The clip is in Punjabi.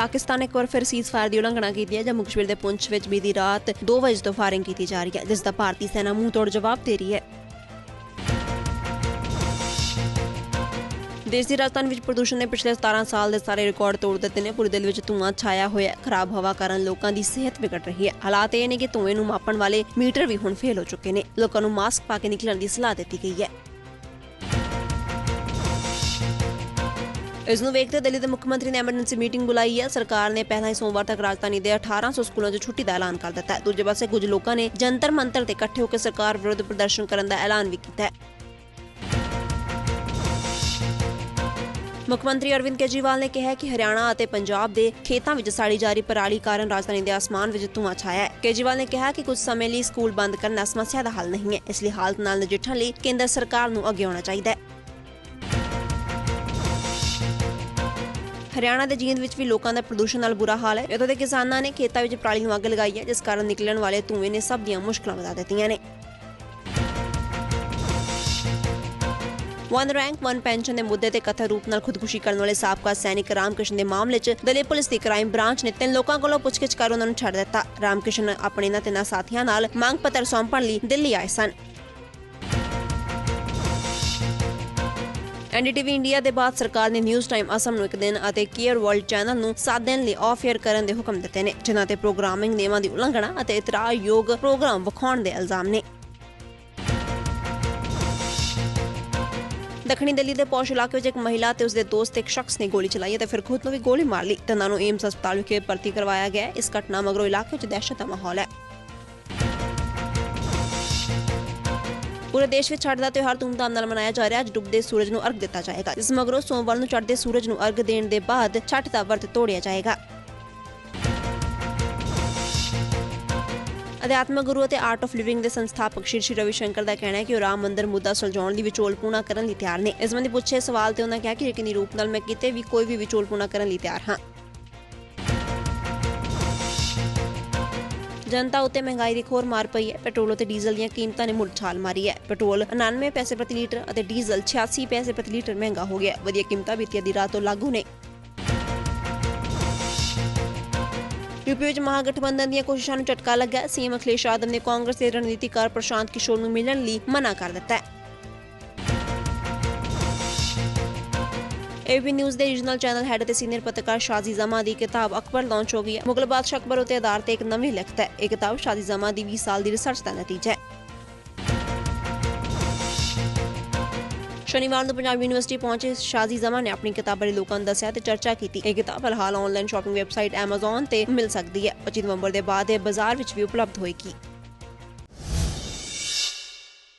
ਪਾਕਿਸਤਾਨ ਇੱਕ ਵਾਰ ਫਿਰ ਸੀਜ਼ਫਾਇਰ ਦੀ ਉਲੰਘਣਾ ਕੀਤੀ ਹੈ। ਜੰਮੂ ਕਸ਼ਮੀਰ ਦੇ ਪੁੰਛ ਵਿੱਚ ਬੀਤੀ ਰਾਤ 2 ਵਜੇ ਤੋਂ ਫਾਇਰਿੰਗ ਕੀਤੀ ਜਾ ਰਹੀ ਹੈ, ਜਿਸ ਦਾ ਭਾਰਤੀ ਸੈਨਾ ਮੂੰਹ ਤੋੜ ਜਵਾਬ ਦੇ ਰਹੀ ਹੈ। ਦੇਸ਼ ਦੀ ਰਾਜਧਾਨੀ ਵਿੱਚ ਪ੍ਰਦੂਸ਼ਣ ਨੇ ਪਿਛਲੇ 17 ਸਾਲ ਦੇ ਸਾਰੇ ਰਿਕਾਰਡ ਤੋੜ ਦਿੱਤੇ ਨੇ। ਪੂਰੇ ਦਿਲ ਵਿੱਚ ਧੂਆਂ ਛਾਇਆ ਹੋਇਆ ਖਰਾਬ ਹਵਾ ਕਾਰਨ ਲੋਕਾਂ ਦੀ ਸਿਹਤ ਵਿਗੜ ਰਹੀ ਹੈ। ਹਾਲਾਤ ਇਹ ਨੇ ਕਿ ਧੂਏ ਨੂੰ ਮਾਪਣ ਵਾਲੇ ਮੀਟਰ ਵੀ ਹੁਣ ਫੇਲ ਹੋ ਚੁੱਕੇ ਨੇ। ਲੋਕਾਂ ਨੂੰ ਮਾਸਕ ਪਾ ਕੇ ਨਿਕਲਣ ਦੀ ਸਲਾਹ ਦਿੱਤੀ ਗਈ ਹੈ। ਇਸ ਨੂੰ ਵੇਖਦੇ ਦਿੱਲੀ ਦੇ ਮੁੱਖ ਮੰਤਰੀ ਨੇ ਐਮਰਜੈਂਸੀ ਮੀਟਿੰਗ ਬੁਲਾਈ ਹੈ। ਸਰਕਾਰ ਨੇ ਪਹਿਲਾਂ ਹੀ ਸੋਮਵਾਰ ਤੱਕ ਰਾਜਧਾਨੀ ਦੇ 1800 ਸਕੂਲਾਂ 'ਚ ਛੁੱਟੀ ਦਾ ਐਲਾਨ ਕਰ ਦਿੱਤਾ ਹੈ। ਦੂਜੇ ਪਾਸੇ ਕੁਝ ਲੋਕਾਂ ਨੇ ਜੰਤਰ ਮੰਤਰ ਤੇ ਇਕੱਠੇ ਹੋ ਕੇ ਸਰਕਾਰ ਵਿਰੁੱਧ ਪ੍ਰਦਰਸ਼ਨ ਕਰਨ ਦਾ ਐਲਾਨ ਵੀ ਕੀਤਾ ਹੈ। ਮੁੱਖ ਮੰਤਰੀ ਅਰਵਿੰਦ ਕੇਜਰੀਵਾਲ ਨੇ ਕਿਹਾ ਕਿ ਹਰਿਆਣਾ ਅਤੇ ਪੰਜਾਬ ਦੇ ਖੇਤਾਂ ਵਿੱਚ ਸਾੜੀ ਜਾ ਰਹੀ ਪਰਾਲੀ ਕਾਰਨ ਰਾਜਧਾਨੀ ਦੇ ਆਸਮਾਨ ਵਿੱਚ ਧੂਆਂ ਛਾਇਆ ਹੈ। ਕੇਜਰੀਵਾਲ ਨੇ ਕਿਹਾ ਕਿ ਕੁਝ ਸਮੇਂ ਲਈ ਸਕੂਲ ਬੰਦ ਕਰਨਾ ਸਮੱਸਿਆ ਦਾ ਹੱਲ ਨਹੀਂ ਹੈ। ਇਸ ਲਈ ਹਾਲਤ ਨਾਲ ਨਜਿੱਠਣ ਲਈ ਕੇਂਦਰ ਸਰਕਾਰ ਨੂੰ ਅੱਗੇ ਆਉਣਾ ਚਾਹੀਦਾ ਹੈ। ਹਰਿਆਣਾ ਦੇ ਜੀਂਦ ਵਿੱਚ ਵੀ ਲੋਕਾਂ ਦਾ ਪ੍ਰਦੂਸ਼ਣ ਨਾਲ ਬੁਰਾ ਹਾਲ ਹੈ। ਇੱਥੋਂ ਦੇ ਕਿਸਾਨਾਂ ਨੇ ਖੇਤਾਂ ਵਿੱਚ ਪਰਾਲੀ ਨੂੰ ਅੱਗ ਲਗਾਈ ਹੈ, ਜਿਸ ਕਾਰਨ ਨਿਕਲਣ ਵਾਲੇ ਧੂਏ ਨੇ ਸਭ ਦੀਆਂ ਮੁਸ਼ਕਲਾਂ ਵਧਾ ਦਿੱਤੀਆਂ ਨੇ। ਵਨ ਰੈਂਕ ਵਨ ਪੈਨਸ਼ਨ ਦੇ ਮੁੱਦੇ ਤੇ ਕਥਿਤ ਰੂਪ ਨਾਲ ਖੁਦਕੁਸ਼ੀ ਕਰਨ ਵਾਲੇ ਸਾਬਕਾ ਸੈਨਿਕ ਰਾਮਕ੍ਰਿਸ਼ਨ ਦੇ ਮਾਮਲੇ 'ਚ ਦਿੱਲੀ ਪੁਲਿਸ ਦੀ ਕ੍ਰਾਈਮ ਬ੍ਰਾਂਚ ਨੇ ਤਿੰਨ ਲੋਕਾਂ ਕੋਲੋਂ ਪੁੱਛਗਿੱਛ ਕਰ ਉਹਨਾਂ ਨੂੰ ਛੱਡ ਦਿੱਤਾ। ਰਾਮਕ੍ਰਿਸ਼ਨ ਆਪਣੇ ਇਹਨਾਂ ਤਿੰਨਾਂ ਸਾਥੀਆਂ ਨਾਲ ਮੰਗ ਪੱਤਰ ਸੌਂਪਣ ਲਈ ਦਿੱਲੀ ਆਏ ਸਨ। ਐਨਡੀਟੀਵੀ ਇੰਡੀਆ ਦੇ ਬਾਅਦ ਸਰਕਾਰ ਨੇ ਨਿਊਜ਼ ਟਾਈਮ ਅਸਮ ਨੂੰ ਇੱਕ ਦਿਨ ਅਤੇ ਕੇਅਰ ਵਰਲਡ ਚੈਨਲ ਨੂੰ 7 ਦਿਨ ਲਈ ਆਫ 에ਅਰ ਕਰਨ ਦੇ ਹੁਕਮ ਦਿੱਤੇ ਨੇ, ਜਿਨ੍ਹਾਂ ਤੇ ਪ੍ਰੋਗਰਾਮਿੰਗ ਨਿਯਮਾਂ ਦੀ ਉਲੰਘਣਾ ਅਤੇ ਇਤਰਾਜ਼ਯੋਗ ਪ੍ਰੋਗਰਾਮ ਵਿਖਾਉਣ ਦੇ ਇਲਜ਼ਾਮ ਨੇ। ਦੱਖਣੀ ਦਿੱਲੀ ਦੇ ਪੌਸ਼ ਇਲਾਕੇ ਵਿੱਚ ਇੱਕ ਮਹਿਲਾ ਤੇ ਉਸਦੇ ਦੋਸਤ ਇੱਕ ਸ਼ਖਸ ਨੇ ਗੋਲੀ ਚਲਾਈ ਅਤੇ ਫਿਰ ਖੁਦ ਨੂੰ ਵੀ ਗੋਲੀ ਮਾਰ ਲਈ। ਤਨਾਂ ਨੂੰ ਏਮਸ ਹਸਪਤਾਲ ਵਿਖੇ ਭਰਤੀ ਕਰਵਾਇਆ ਗਿਆ ਇਸ ਘਟਨਾ ਮਗਰੋਂ ਇਲਾਕੇ ਵਿੱਚ ਦਹਿਸ਼ਤ ਦਾ ਮਾਹੌਲ ਹੈ। ਪੂਰੇ ਦੇਸ਼ ਵਿੱਚ ਛੱਡ ਦਾ ਤਿਉਹਾਰ ਧੂਮਧਾਮ ਨਾਲ ਮਨਾਇਆ ਜਾ ਰਿਹਾ। ਅੱਜ ਡੁੱਬਦੇ ਸੂਰਜ ਨੂੰ ਅਰਗ ਦਿੱਤਾ ਜਾਏਗਾ ਇਸ ਮਗਰੋਂ ਸੋਮਵਾਰ ਨੂੰ ਚੜ੍ਹਦੇ ਸੂਰਜ ਨੂੰ ਅਰਗ ਦੇਣ ਦੇ ਬਾਅਦ ਛੱਟ ਦਾ ਵਰਤ ਤੋੜਿਆ ਜਾਏਗਾ। ਅਧਿਆਤਮਕ ਗੁਰੂ ਅਤੇ ਆਰਟ ਆਫ ਲਿਵਿੰਗ ਦੇ ਸੰਸਥਾਪਕ ਸ਼੍ਰੀ ਸ਼੍ਰੀ ਰਵੀ ਸ਼ੰਕਰ ਦਾ ਕਹਿਣਾ ਹੈ ਕਿ ਉਹ ਰਾਮ ਮੰਦਿਰ ਮੁੱਦਾ ਸੁਲਝਾਉਣ ਲਈ ਵਿਚੋਲਪੂਣਾ ਕਰਨ ਲਈ ਤਿਆਰ ਨੇ। ਇਸ ਸੰਬੰਧੀ ਪੁੱਛੇ ਸਵਾਲ ਤੇ ਉਹਨਾਂ ਕਿਹਾ ਕਿ ਯਕੀਨੀ ਰੂਪ ਨਾਲ ਮੈਂ ਕਿਤੇ ਵੀ ਕੋਈ ਵੀ ਵਿਚੋਲਪੂਣਾ ਕਰਨ ਲਈ ਤਿਆਰ ਹਾਂ। ਜਨਤਾ ਉੱਤੇ ਮਹਿੰਗਾਈ ਦੀ ਖੋਰ ਮਾਰ ਪਈ ਹੈ। ਪੈਟਰੋਲ ਅਤੇ ਡੀਜ਼ਲ ਦੀਆਂ ਕੀਮਤਾਂ ਨੇ ਮੁੜ ਛਾਲ ਮਾਰੀ ਹੈ। ਪੈਟਰੋਲ 99 ਪੈਸੇ ਪ੍ਰਤੀ ਲੀਟਰ ਅਤੇ ਡੀਜ਼ਲ 86 ਪੈਸੇ ਪ੍ਰਤੀ ਲੀਟਰ ਮਹਿੰਗਾ ਹੋ ਗਿਆ ਵਧੀਆ ਕੀਮਤਾਂ ਬੀਤੀ ਦੀ ਰਾਤ ਤੋਂ ਲਾਗੂ ਨੇ। ਯੂਪੀ ਵਿੱਚ ਮਹਾਗਠਬੰਧਨ ਦੀਆਂ ਕੋਸ਼ਿਸ਼ਾਂ ਨੂੰ ਝਟਕਾ ਲੱਗਾ ਹੈ। ਸੀਐਮ ਅਖਿਲੇਸ਼ ਯਾਦਵ ਨੇ ਕਾਂਗਰਸ ਦੇ ਰਣਨੀਤੀਕਾਰ ਪ੍ਰਸ਼ਾਂਤ ਕਿਸ਼ੋਰ ਨੂੰ ਮਿਲਣ ਲਈ ਮਨਾ ਕਰ ਦਿੱਤਾ ਹੈ। ਏਬੀ ਨਿਊਜ਼ ਦੇ ਰੀਜਨਲ ਚੈਨਲ ਹੈਡ ਅਤੇ ਸੀਨੀਅਰ ਪੱਤਰਕਾਰ ਸ਼ਾਜ਼ੀ ਜ਼ਮਾ ਦੀ ਕਿਤਾਬ ਅਕਬਰ ਲਾਂਚ ਹੋ ਗਈ ਹੈ। ਮੁਗਲ ਬਾਦਸ਼ਾਹ ਅਕਬਰ ਉਤੇ ਆਧਾਰਿਤ ਇੱਕ ਨਵੀਂ ਲਿਖਤ ਹੈ। ਇਹ ਕਿਤਾਬ ਸ਼ਾਜ਼ੀ ਜ਼ਮਾ ਦੀ 20 ਸਾਲ ਦੀ ਰਿਸਰਚ ਦਾ ਨਤੀਜਾ ਹੈ। ਸ਼ਨੀਵਾਰ ਨੂੰ ਪੰਜਾਬ ਯੂਨੀਵਰਸਿਟੀ ਪਹੁੰਚੇ ਸ਼ਾਜ਼ੀ ਜ਼ਮਾ ਨੇ ਆਪਣੀ ਕਿਤਾਬ ਬਾਰੇ ਲੋਕਾਂ ਨੂੰ ਦੱਸਿਆ ਤੇ ਚਰਚਾ ਕੀਤੀ। ਇਹ ਕਿਤਾਬ ਫਿਲਹਾਲ ਆਨਲਾਈਨ ਸ਼ਾਪਿੰਗ ਵੈਬਸਾਈਟ Amazon ਤੇ ਮਿਲ ਸਕਦੀ ਹੈ। 25 ਨਵੰਬਰ ਦੇ ਬਾਅਦ ਇਹ ਬਾਜ਼ਾਰ ਵਿੱਚ ਵੀ ਉਪਲਬਧ ਹੋਏਗੀ।